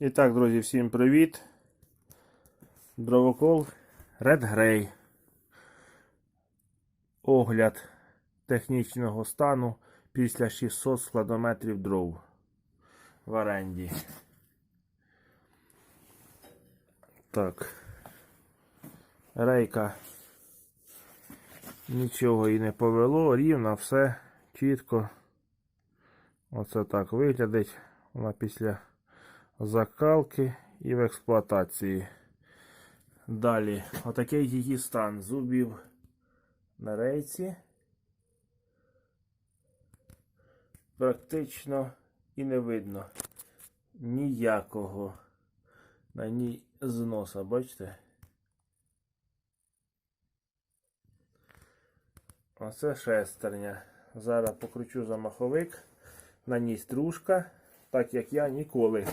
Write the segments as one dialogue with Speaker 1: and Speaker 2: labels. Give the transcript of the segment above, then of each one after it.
Speaker 1: І так, друзі, всім привіт. Дровокол Red Grey. Огляд технічного стану після 600 складометрів дров в оренді. Так. Рейка нічого і не повело, рівно, все чітко. Оце так виглядить. Вона після закалки і в експлуатації. Далі, отакий її стан зубів на рейці. Практично і не видно ніякого на ній зноса, бачите? Оце шестерня. Зараз покручу замаховик. На ній стружка, так як я ніколи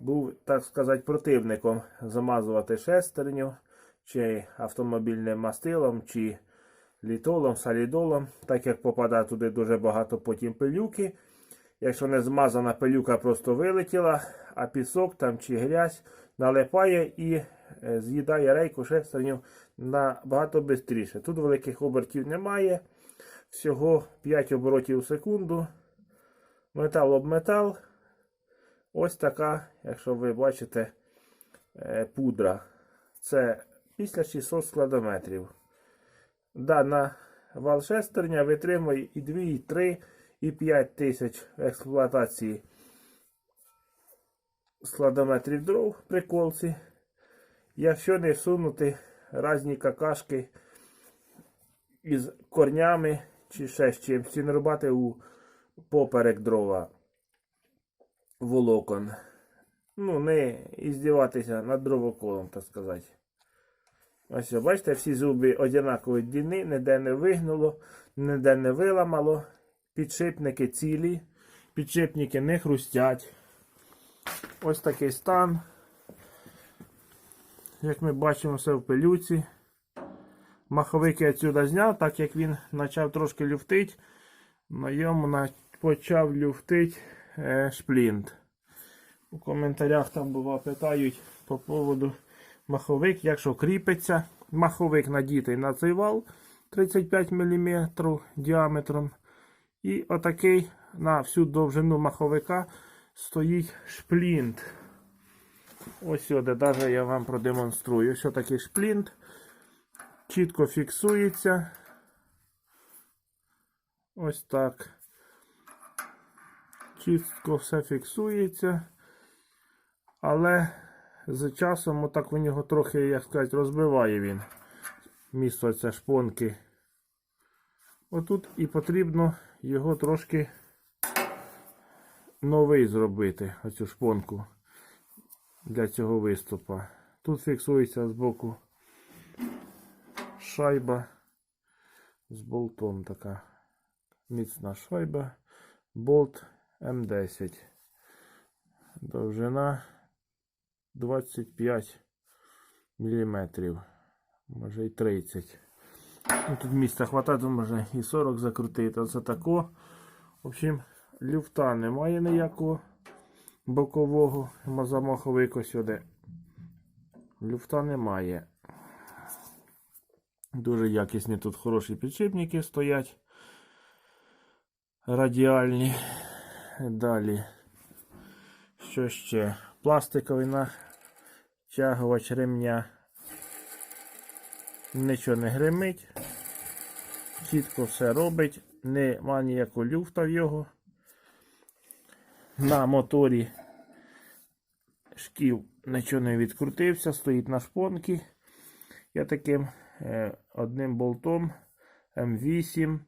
Speaker 1: був, так сказати, противником замазувати шестерню, чи автомобільним мастилом, чи літолом, салідолом, так як попадає туди дуже багато потім пилюки. Якщо не змазана пилюка просто вилетіла, а пісок там чи грязь налипає і е, з'їдає рейку шестерню набагато швидше. Тут великих обертів немає. Всього 5 оборотів у секунду. Метал об метал. Ось така, якщо ви бачите, е, пудра. Це після 600 складометрів. Дана вал шестерня витримує і 2, і 3, і 5 тисяч експлуатації складометрів дров при колці. Якщо не всунути різні какашки із корнями чи ще з чимось, не рубати у поперек дрова волокон. Ну, не іздіватися над дровоколом, так сказати. Ось, бачите, всі зуби однакової длини, ніде не вигнуло, ніде не виламало. Підшипники цілі, підшипники не хрустять. Ось такий стан. Як ми бачимо, все в пилюці. Маховик я отсюда зняв, так як він почав трошки люфтить, на йому почав люфтить шплінт. У коментарях там бува питають по поводу маховик, якщо кріпиться. Маховик надітий на цей вал 35 мм діаметром. І отакий на всю довжину маховика стоїть шплінт. Ось сюди, навіть я вам продемонструю. Ось такий шплінт. Чітко фіксується. Ось так. Чітко все фіксується. Але з часом отак у нього трохи, як сказати, розбиває він місце це шпонки. Отут і потрібно його трошки новий зробити, оцю шпонку для цього виступа. Тут фіксується з боку шайба з болтом така міцна шайба. Болт М10. Довжина 25 мм. Може і 30. Ну, тут місця хватає, може і 40 закрутити. Оце тако. В общем, люфта немає ніякого бокового замаховика сюди. Люфта немає. Дуже якісні тут хороші підшипники стоять. Радіальні. Далі. Що ще? Пластиковий натягувач ремня. Нічого не гримить. Чітко все робить. Нема ніякого люфта в його. На моторі шків нічого не відкрутився, стоїть на шпонці. Я таким е, одним болтом М8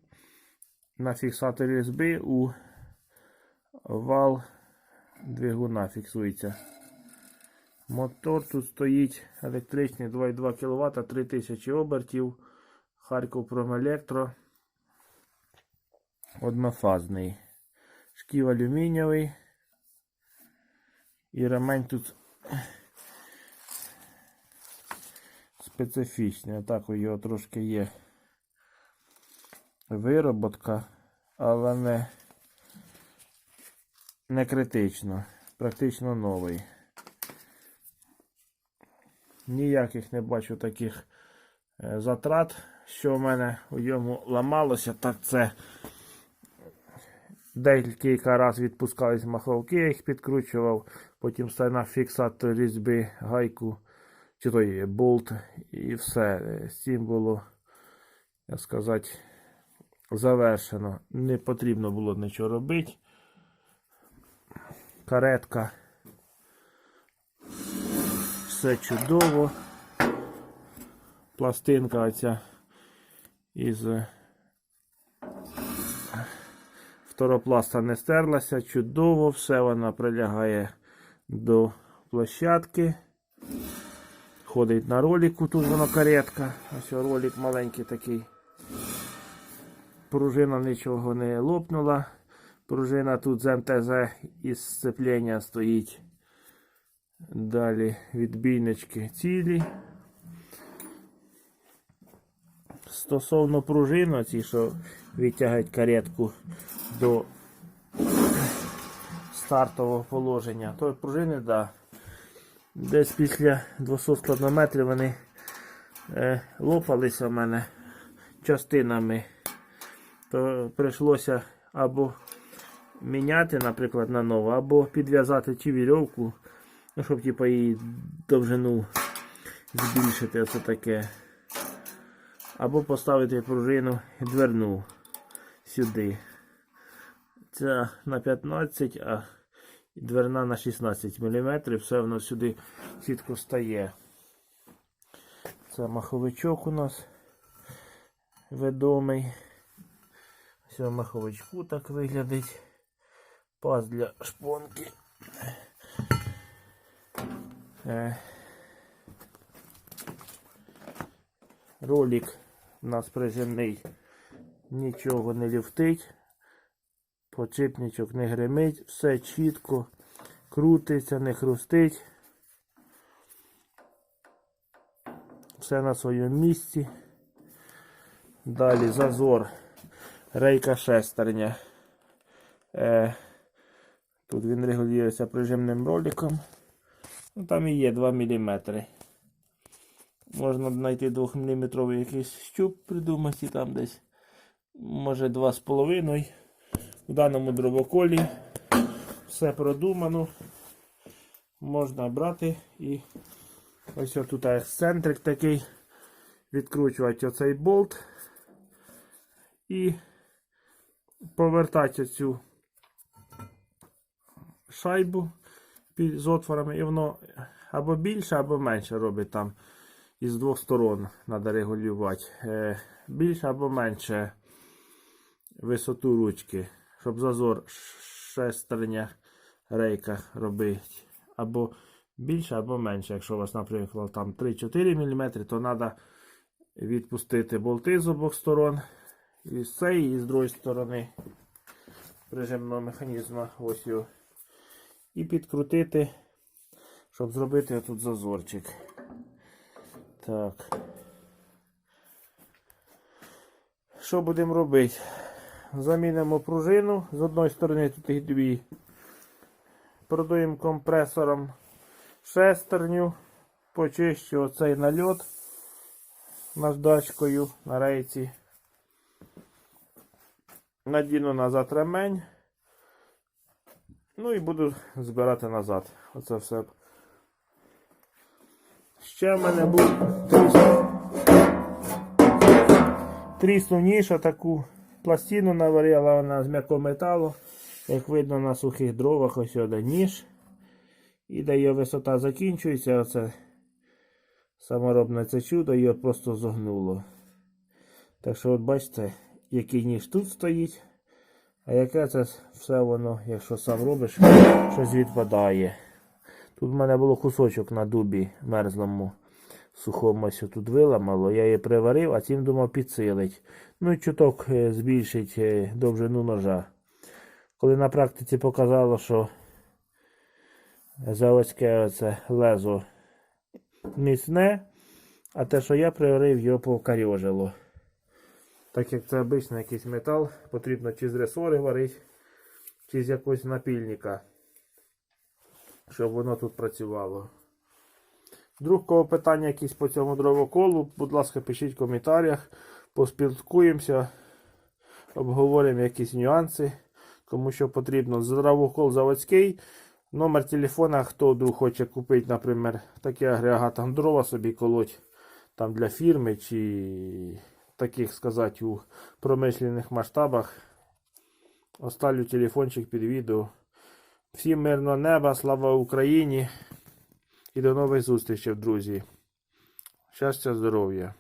Speaker 1: на фіксаторі СБ у вал двигуна фіксується. Мотор тут стоїть електричний 2,2 кВт, 3000 обертів. Харків Промелектро. Однофазний. Шків алюмінієвий. І ремень тут специфічний. Отак у його трошки є вироботка, але не, не критично. Практично новий. ніяких не бачу таких е, затрат, що в мене у ньому ламалося, так це декілька разів відпускались маховки, я їх підкручував, потім став на фіксатор різьби, гайку, чи той болт, і все. Цим було, як сказати, завершено. Не потрібно було нічого робити. Каретка. Все чудово. Пластинка оця із е, второпласта не стерлася. Чудово, все вона прилягає до площадки. Ходить на ролику, тут воно каретка. Ось ролик маленький такий. Пружина нічого не лопнула. Пружина тут з МТЗ із сцеплення стоїть. Далі відбійнички цілі. Стосовно пружин, ці, що відтягають каретку до стартового положення, то пружини, да. Десь після 200 складнометрів вони е, лопалися в мене частинами. То прийшлося або міняти, наприклад, на нову, або підв'язати чи вірьовку, ну, щоб типу, її довжину збільшити, оце таке. Або поставити пружину дверну сюди. Це на 15, а дверна на 16 мм. Все воно сюди чітко стає. Це маховичок у нас відомий. На маховичку так виглядить. Паз для шпонки. Е, Ролик у нас прижимний, нічого не люфтить, подшипничок не гримить, все чітко, крутиться, не хрустить. Все на своєму місці. Далі зазор, рейка шестерня. Е, тут він регулюється прижимним роликом. Ну, там і є 2 мм. Можна знайти 2 мм якийсь щуп придумати там десь. Може 2,5. В даному дробоколі все продумано. Можна брати і ось тут ексцентрик такий. Відкручувати оцей болт і повертати цю шайбу з отворами, і воно або більше, або менше робить там. Із двох сторон треба регулювати. Е, більше або менше висоту ручки, щоб зазор шестерня рейка робити. Або більше, або менше. Якщо у вас, наприклад, там 3-4 мм, то треба відпустити болти з обох сторон. І з цієї, і з другої сторони прижимного механізму. Ось його. І підкрутити, щоб зробити тут зазорчик. Так. Що будемо робити? Замінимо пружину. З одної сторони тут їх дві. Продуємо компресором шестерню. Почищу оцей нальот наждачкою на рейці. Надіну назад ремень. Ну і буду збирати назад. Оце все. Ще в мене був тріснув ніша таку пластину наварила, вона з м'якого металу. Як видно на сухих дровах, ось сюди ніж. І де її висота закінчується, оце саморобне це чудо, його просто зогнуло. Так що, от бачите, який ніж тут стоїть, а яке це все воно, якщо сам робиш, щось відпадає. Тут в мене було кусочок на дубі мерзлому сухому ось тут виламало. Я її приварив, а цим думав підсилить. Ну і чуток е, збільшить е, довжину ножа. Коли на практиці показало, що заводське оце лезо міцне, а те, що я приварив, його покарьожило. Так як це обичний якийсь метал, потрібно чи з ресори варити, чи з якогось напільника, щоб воно тут працювало. Вдруг кого питання якісь по цьому дровоколу, будь ласка, пишіть в коментарях, поспілкуємося, обговоримо якісь нюанси, кому що потрібно. Дровокол заводський. Номер телефона, хто вдруг хоче купити, наприклад, такий агрегат, там дрова собі колоть там для фірми чи таких сказати у промислених масштабах. Оставлю телефончик під відео. Всім мирного неба, слава Україні і до нових зустрічей, друзі. Щастя, здоров'я!